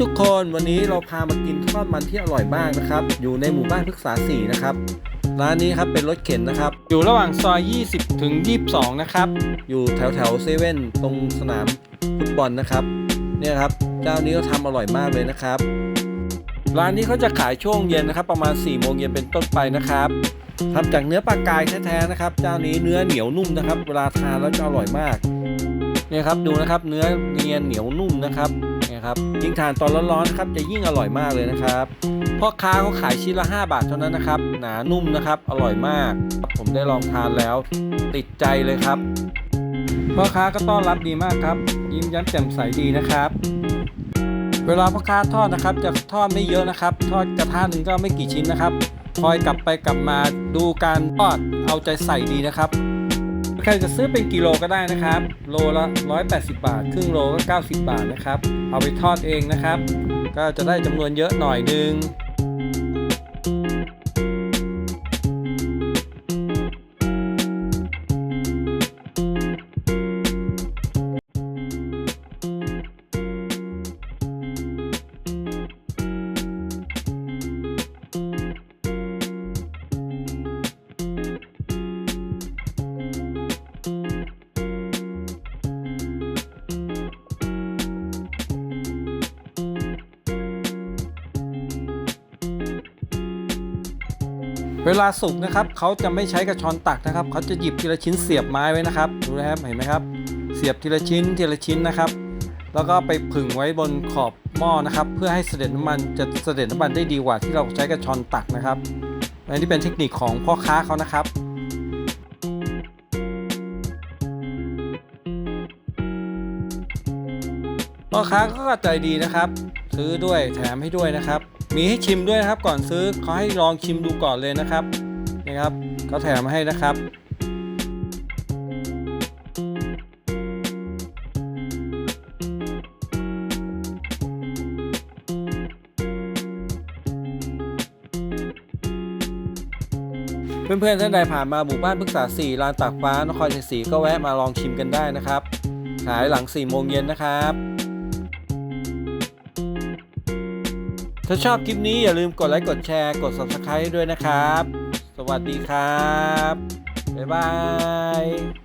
ทุกคนวันนี้เราพามากินทอดมันที่อร่อยมากนะครับ อยู่ในหมู่บ้านพฤกษาสี่นะครับร้านนี้ครับเป็นรถเข็นนะครับ อยู่ระหว่างซอย 20 ถึง 22 นะครับ อยู่แถวแถวเซเว่นตรงสนามฟุตบอลนะครับ เนี่ยครับเจ้านี้เขาทำอร่อยมากเลยนะครับ ร้านนี้เขาจะขายช่วงเย็นนะครับ ประมาณ 4 โมงเย็นเป็นต้นไปนะครับทำจากเนื้อปลากายแท้ๆนะครับ เจ้านี้เนื้อเหนียวนุ่มนะครับ เวลาทานแล้วจะอร่อยมาก เนี่ยครับดูนะครับเนื้อเนียนเหนียวนุ่มนะครับเยครับยิ่งทานตอนร้อนๆนะครับจะยิ่งอร่อยมากเลยนะครับพ่อค้าเขาขายชิ้นละ 5 บาทเท่านั้นนะครับ หนานุ่มนะครับ อร่อยมาก ผมได้ลองทานแล้วติดใจเลยครับพ่อค้าก็ต้อนรับดีมากครับ ยิ้มย้มแจ่มใสดีนะครับ เวลาพ่อค้าทอดนะครับ จะทอดไม่เยอะนะครับ ทอดกระทะหนึ่งก็ไม่กี่ชิ้นนะครับ คอยกลับไปกลับมาดูการทอดเอาใจใส่ดีนะครับ ใครจะซื้อเป็นกิโลก็ได้นะครับ โลละ 180 บาท ครึ่งโลก็ 90 บาทนะครับ เอาไปทอดเองนะครับ ก็จะได้จำนวนเยอะหน่อยนึง เวลาสุกนะครับเขาจะไม่ใช้กระชอนตักนะครับเขาจะหยิบทีละชิ้นเสียบไม้ไว้นะครับดูนะครับเห็นไหมครับ เสียบทีละชิ้นทีละชิ้นนะครับ แล้วก็ไปผึ่งไว้บนขอบหม้อนะครับ เพื่อให้เสด็จน้ำมันจะเสด็จน้ำมันได้ดีกว่าที่เราใช้กระชอนตักนะครับอันนี้เป็นเทคนิคของพ่อค้าเขานะครับ พ่อค้าก็ใจดีนะครับ ซื้อด้วยแถมให้ด้วยนะครับ มีให้ชิมด้วยนะครับ ก่อนซื้อเขาให้ลองชิมดูก่อนเลยนะครับนะครับเขาแถมให้นะครับเพื่อนๆท่านใดผ่านมาหมู่บ้านพฤกษา4ลานตากฟ้านครชัยศรีก็แวะมาลองชิมกันได้นะครับ ขายหลัง4โมงเย็นนะครับ ถ้าชอบคลิปนี้อย่าลืมกดไลค์กดแชร์กด Subscribe ด้วยนะครับ สวัสดีครับ บ๊ายบาย